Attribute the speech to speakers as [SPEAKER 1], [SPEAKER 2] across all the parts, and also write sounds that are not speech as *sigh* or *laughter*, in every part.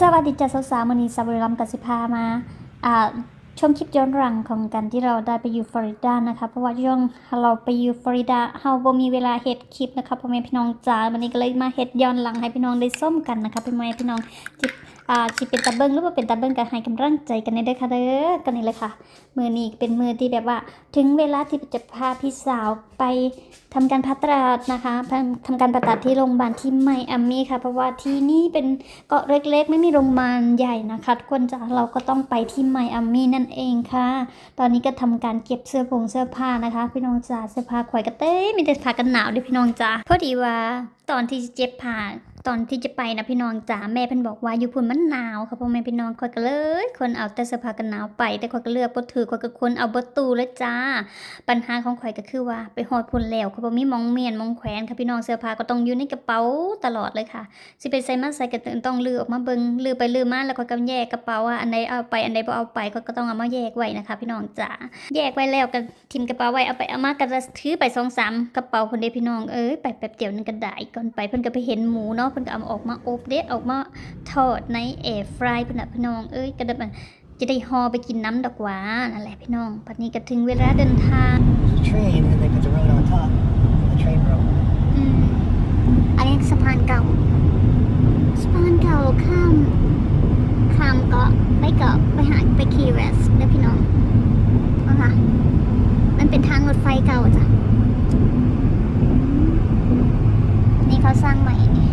[SPEAKER 1] สวัสดีจ้าสาวๆวันนี้สาวบุรีรัมกับสิพามาอ่าชมคลิปย้อนหลังของกันที่เราได้ไปอยู่ฟลอริดานะคะ เพราะว่าช่วงเราไปอยู่ฟลอริดาเราบ่มีเวลาเฮ็ดคลิปนะคะพ่อแม่พี่น้องจ้าวันนี้ก็เลยมาเฮ็ดย้อนหลังให้พี่น้องได้ส้มกันนะคะพ่อแม่พี่น้องจิบ อ่าสิเป็นตาเบิงหรือว่าเป็นตาเบิงก็ให้กำลังใจกันได้เด้อค่ะเด้อกันนี่เลยค่ะ มือนี้เป็นมือที่แบบว่า ถึงเวลาที่จะพาพี่สาวไปทำการผ่าตัดนะคะทำทำการผ่าตัดที่โรงพยาบาลที่ไมอามี่ค่ะ เพราะว่าที่นี่เป็นเกาะเล็กๆ ไม่มีโรงพยาบาลใหญ่นะคะทุกคนจ้ะเราก็ต้องไปที่ไมอามี่นั่นเองค่ะ ตอนนี้ก็ทำการเก็บเสื้อผงเสื้อผ้านะคะ พี่น้องจ๋าเสื้อผ้าข่อยกระเต้มีแต่ผ้ากันหนาวด้วยพี่น้องจ๋าพอดีว่าตอนที่เจ็บผ้า ตอนที่จะไปนะพี่น้องจ๋าแม่เพิ่นบอกว่าอยู่พุ่นมันหนาวค่ะพ่อแม่พี่น้องข่อยก็เลย คนเอาแต่เสื้อผ้ากันหนาวไป แต่ข่อยก็เลือกบ่ถือข่อยก็คนเอาบ่ตู้เลยจ้า ปัญหาของข่อยก็คือว่าไปฮอดพุ่นแล้วข่อยบ่มีมองเมียนมองแขวนค่ะพี่น้องเสื้อผ้าก็ต้องอยู่ในกระเป๋าตลอดเลยค่ะสิไปใส่มาใส่ก็ต้องลือออกมาเบิ่งลือไปลือมาแล้วก็กำแยกกระเป๋าว่าอันใดเอาไปอันใดบ่เอาไปก็ก็ต้องเอามาแยกไว้นะคะ พี่น้องจ๋าแยกไว้แล้วก็ทิมกระเป๋าไว้เอาไปเอามาก็จะถือไปสองสามกระเป๋าคนเดียวพี่น้องเอ้ยไปแป๊บเดียวนึงก็ได้ก่อนไปเพิ่นก็ไปเห็นหมูเนาะเพิ่นก็เอามาออกมาอบเด็ดออกมาทอดในแอร์ฟรายพิ่นน่ะพี่น้องเอ้ยก็ได้จะได้ห่อไปกินน้ำดอกหวานนั่นแหละพี่น้องปัดนี้ก็ถึงเวลาเดินทางอืมอันนี้สะพานเก่าสะพานเก่าข้ามข้ามเกาะไปเกาะไปหาไปคีเรสนะพี่น้องนะคะมันเป็นทางรถไฟเก่าจ้ะนี่เขาสร้างใหม่นี่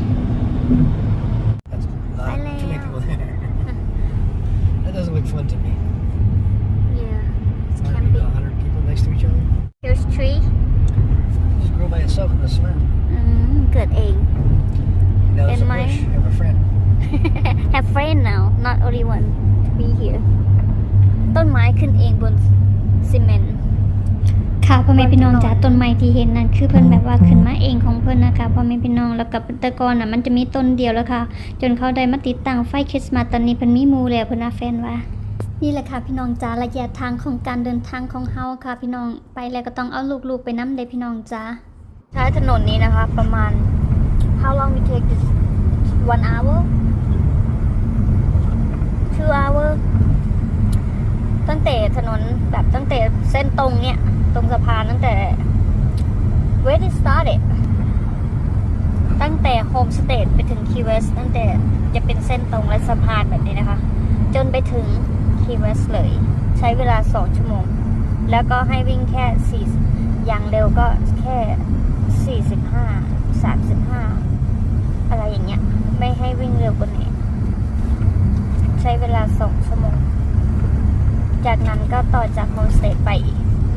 [SPEAKER 2] That's a lot,
[SPEAKER 1] Bye,
[SPEAKER 2] too many
[SPEAKER 1] Leo.
[SPEAKER 2] people there. *laughs* that doesn't look fun to me.
[SPEAKER 1] yeah it's
[SPEAKER 2] Maybe
[SPEAKER 1] camping
[SPEAKER 2] about 100 people next to each other.
[SPEAKER 1] here's tree
[SPEAKER 2] Just grow by itself in the cement.
[SPEAKER 1] อืมเกิดเอง
[SPEAKER 2] Now there's a
[SPEAKER 1] And my-
[SPEAKER 2] bush. I have a friend. *laughs*
[SPEAKER 1] have friend now not only one to be here ต้นไม้ขึ้นเองบนซีเมนต์ค่ะพ่ อแม่พี่น้องจ๋าต้นไม้ที่เห็นนั่นคือเพิ่นแบบว่าขึ้นมาเองของเพิ่นนะคะพ่อแม่พี่น้องแล้วกับต่ก่อนน่ะมันจะมีต้นเดียวแล้วค่ะ จนเขาได้มาติดตั้งไฟคริสต์มาสตอนนี้เพิ่นมีมูแล้วเพิ่นว่าแฟนว่านี่แหละค่ะพี่น้องจ๋าระยะทางของการเดินทางของเฮาค่ะ พี่น้องไปแล้วก็ต้องเอาลูกๆไปน้ำเลยพี่น้องจ๋าใช้ถนนนี้นะคะ ประมาณ how long we take this one hour two hour ตั้งแต่ถนนแบบตั้งแต่เส้นตรงเนี่ย ตรงสะพานตั้งแต่ where it started ตั้งแต่โฮมสเตทไปถึงคีเวสตั้งแต่จะเป็นเส้นตรงและสะพานแบบนี้นะคะ จนไปถึงคีเวสเลย ใช้เวลา 2 ชั่วโมง แล้วก็ให้วิ่งแค่ 4 อย่างเร็วก็แค่ 45 35 อะไรอย่างเงี้ย ไม่ให้วิ่งเร็วกว่านี้ ใช้เวลา 2 ชั่วโมง จากนั้นก็ต่อจากโฮมสเตทไป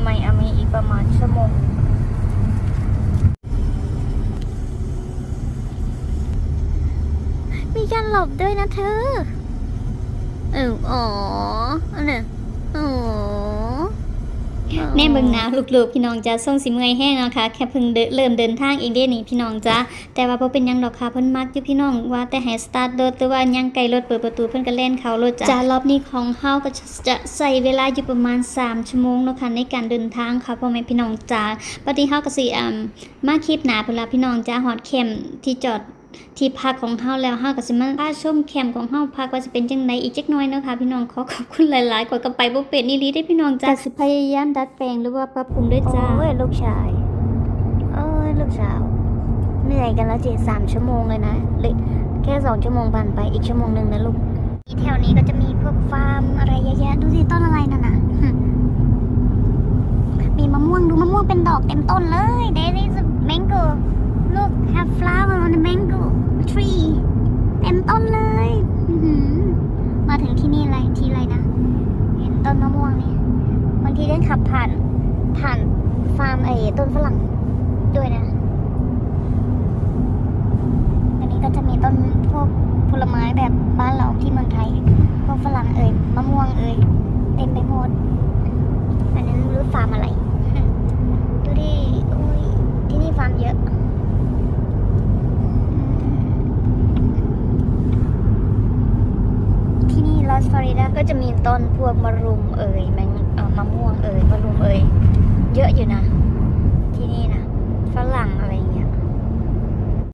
[SPEAKER 1] ไมอามีอีกประมาณชั่วโมงมีการหลบด้วยนะเธอเอออ๋ออันน่ะอ๋อ แน่เบิ่งหนาวลูกๆพี่น้องจ้าส่งสิเมื่อยแห้งนะคะ แค่เพิ่งเดินเริ่มเดินทางเองเด้นี่พี่น้องจ้าแต่ว่าบ่เป็นยังดอกค่ะเพิ่นมักอยู่พี่น้องว่าแต่ให้สตาร์ทรถแต่ว่ายังไกลรถเปิดประตูเพิ่นก็เล่นเข้ารถจ้าจ้ารอบนี้ของเฮาก็จะใส่เวลาอยู่ประมาณ 3 ชั่วโมงเนาะค่ะในการเดินทางค่ะพ่อแม่พี่น้องจ้าปฏิเฮาก็สิอ่ามาคลิปหนาเพิ่นละพี่น้องจ้าฮอดแคมที่จอด ที่พักของเฮาแล้วเฮาก็สิมาพาชมแคมป์ของเฮาพักว่าจะเป็นจังไดอีกจักหน่อยเนาะค่ะพี่น้องขอขอบคุณหลายๆกว่าก็ไปบ่เป็นอีหลีได้พี่น้องจ้าสิพยายามดัดแปลงหรือว่าปรับปรุงด้วยจ้า
[SPEAKER 3] โอ้ยลูกชายโอ้ยลูกสาวเหนื่อยกันแล้วเจ็ดสามชั่วโมงเลยนะเลยแค่สองชั่วโมงผ่านไปอีกชั่วโมงหนึ่งนะลูก
[SPEAKER 1] แถวนี้ก็จะมีพวกฟาร์มอะไรเยอะแยะดูสิต้นอะไรนั่นน่ะมีมะม่วงดูมะม่วงเป็นดอกเต็มต้นเลย There is a mango look have flower on the mango tree เต็มต้นเลยมาถึงที่นี่อะไรที่ไรนะ เห็นต้นมะม่วงนี่บางทีได้ขับผ่านผ่านฟาร์มไอ้ต้นฝรั่งด้วยนะอันนี้ก็จะมีต้นพวกผลไม้แบบบ้านเราที่เมืองไทย พวกฝรั่งเอ่ยมะม่วงเอ่ยเต็มไปหมด อันนั้นรู้ฟาร์มอะไร ดูดิอุ้ยที่นี่ฟาร์มเยอะอืมที่นี่ลอสฟลอริดาก็ จะมีต้นพวกมะรุมเอ่ยแมงเอ่อมะม่วงเอ่ยมะรุมเอ่ยเยอะอยู่นะ ที่นี่นะฝรั่งอะไรอย่าง